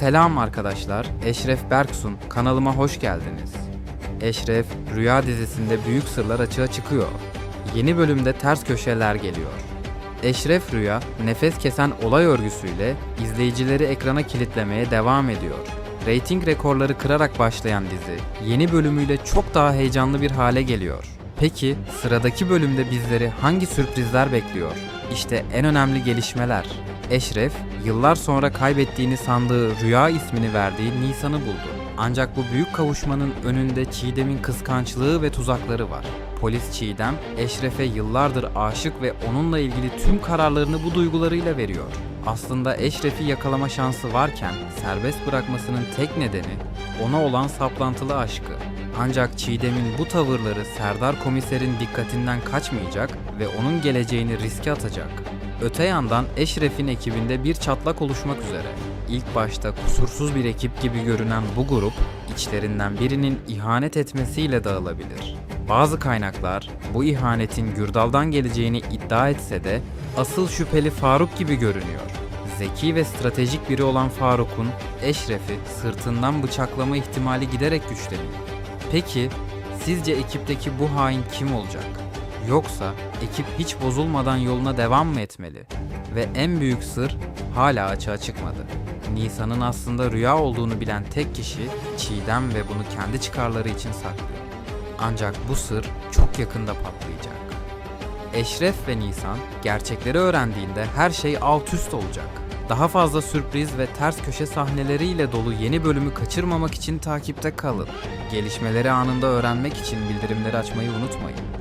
Selam arkadaşlar, Eşref Berksun kanalıma hoş geldiniz. Eşref, Rüya dizisinde büyük sırlar açığa çıkıyor. Yeni bölümde ters köşeler geliyor. Eşref Rüya, nefes kesen olay örgüsüyle izleyicileri ekrana kilitlemeye devam ediyor. Rating rekorları kırarak başlayan dizi, yeni bölümüyle çok daha heyecanlı bir hale geliyor. Peki sıradaki bölümde bizleri hangi sürprizler bekliyor? İşte en önemli gelişmeler. Eşref, yıllar sonra kaybettiğini sandığı Rüya ismini verdiği Nisan'ı buldu. Ancak bu büyük kavuşmanın önünde Çiğdem'in kıskançlığı ve tuzakları var. Polis Çiğdem, Eşref'e yıllardır aşık ve onunla ilgili tüm kararlarını bu duygularıyla veriyor. Aslında Eşref'i yakalama şansı varken serbest bırakmasının tek nedeni ona olan saplantılı aşkı. Ancak Çiğdem'in bu tavırları Serdar komiserin dikkatinden kaçmayacak ve onun geleceğini riske atacak. Öte yandan Eşref'in ekibinde bir çatlak oluşmak üzere. İlk başta kusursuz bir ekip gibi görünen bu grup, içlerinden birinin ihanet etmesiyle dağılabilir. Bazı kaynaklar bu ihanetin Gürdal'dan geleceğini iddia etse de asıl şüpheli Faruk gibi görünüyor. Zeki ve stratejik biri olan Faruk'un Eşref'i sırtından bıçaklama ihtimali giderek güçleniyor. Peki sizce ekipteki bu hain kim olacak? Yoksa ekip hiç bozulmadan yoluna devam mı etmeli? Ve en büyük sır hala açığa çıkmadı. Nisan'ın aslında rüya olduğunu bilen tek kişi Çiğdem ve bunu kendi çıkarları için saklıyor. Ancak bu sır çok yakında patlayacak. Eşref ve Nisan gerçekleri öğrendiğinde her şey alt üst olacak. Daha fazla sürpriz ve ters köşe sahneleriyle dolu yeni bölümü kaçırmamak için takipte kalın. Gelişmeleri anında öğrenmek için bildirimleri açmayı unutmayın.